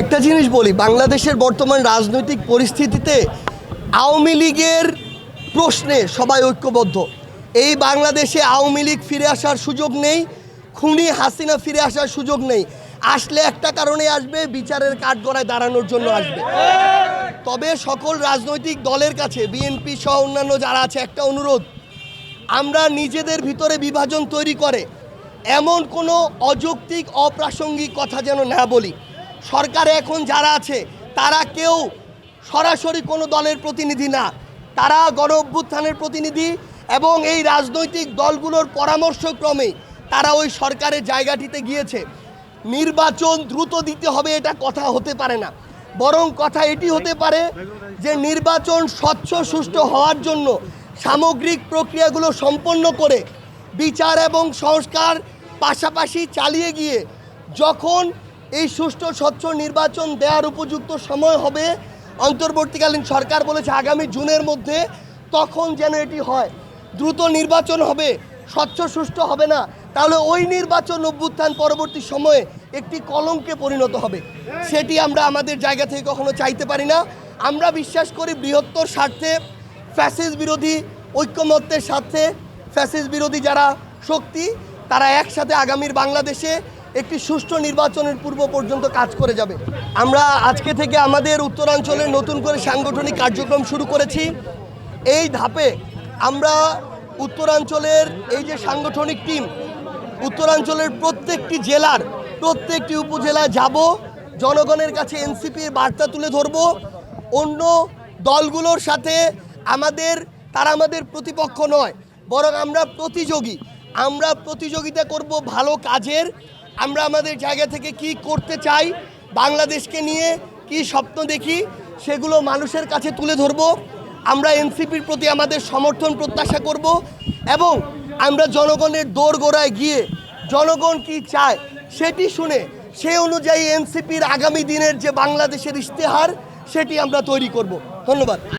একটা জিনিস বলি, বাংলাদেশের বর্তমান রাজনৈতিক পরিস্থিতিতে আওয়ামী লীগের প্রশ্নে সবাই ঐক্যবদ্ধ। এই বাংলাদেশে আওয়ামী লীগ ফিরে আসার সুযোগ নেই, খুনি হাসিনা ফিরে আসার সুযোগ নেই। আসলে একটা কারণে আসবে, বিচারের কাঠগড়ায় দাঁড়ানোর জন্য আসবে। তবে সকল রাজনৈতিক দলের কাছে, বিএনপি সহ অন্যান্য যারা আছে, একটা অনুরোধ, আমরা নিজেদের ভিতরে বিভাজন তৈরি করে, এমন কোনো অযৌক্তিক, অপ্রাসঙ্গিক কথা যেন না বলি। সরকারে এখন যারা আছে, তারা কেউ সরাসরি কোনো দলের প্রতিনিধি না। তারা গণ অভ্যুত্থানের প্রতিনিধি এবং এই রাজনৈতিক দলগুলোর পরামর্শক্রমে তারা ওই সরকারের জায়গাটিতে গিয়েছে। নির্বাচন দ্রুত দিতে হবে এটা কথা হতে পারে না। বরং কথা এটি হতে পারে যে নির্বাচন স্বচ্ছ, সুষ্ঠু হওয়ার জন্য সামগ্রিক প্রক্রিয়াগুলো সম্পন্ন করে বিচার এবং সংস্কার পাশাপাশি চালিয়ে গিয়ে যখন এই সুষ্ঠু, স্বচ্ছ নির্বাচন দেওয়ার উপযুক্ত সময় হবে। অন্তর্বর্তীকালীন সরকার বলেছে আগামী জুনের মধ্যে তখন যেন এটি হয়। দ্রুত নির্বাচন হবে, স্বচ্ছ, সুষ্ঠু হবে না, তাহলে ওই নির্বাচন অভ্যুত্থান পরবর্তী সময়ে একটি কলঙ্কে পরিণত হবে। সেটি আমরা আমাদের জায়গা থেকে কখনো চাইতে পারি না। আমরা বিশ্বাস করি বৃহত্তর স্বার্থে ফ্যাসিস বিরোধী, ঐক্যমত্যের স্বার্থে ফ্যাসিস বিরোধী যারা শক্তি, তারা একসাথে আগামীর বাংলাদেশে একটি সুষ্ঠু নির্বাচনের পূর্ব পর্যন্ত কাজ করে যাবে। আমরা আজকে থেকে আমাদের উত্তরাঞ্চলে নতুন করে সাংগঠনিক কার্যক্রম শুরু করেছি। এই ধাপে আমরা উত্তরাঞ্চলের এই যে সাংগঠনিক টিম, উত্তরাঞ্চলের প্রত্যেকটি জেলার, প্রত্যেকটি উপজেলায় যাব, জনগণের কাছে এনসিপির বার্তা তুলে ধরব। অন্য দলগুলোর সাথে আমাদের, তারা আমাদের প্রতিপক্ষ নয়, বরং আমরা প্রতিযোগী। আমরা প্রতিযোগিতা করব ভালো কাজের আমরা আমাদের জায়গা থেকে কি করতে চাই, বাংলাদেশকে নিয়ে কি স্বপ্ন দেখি, সেগুলো মানুষের কাছে তুলে ধরব। আমরা এনসিপির প্রতি আমাদের সমর্থন প্রত্যাশা করব এবং আমরা জনগণের দোর গোড়ায় গিয়ে জনগণ কি চায় সেটি শুনে, সে অনুযায়ী এনসিপির আগামী দিনের যে বাংলাদেশের ইশতেহার, সেটি আমরা তৈরি করব। ধন্যবাদ।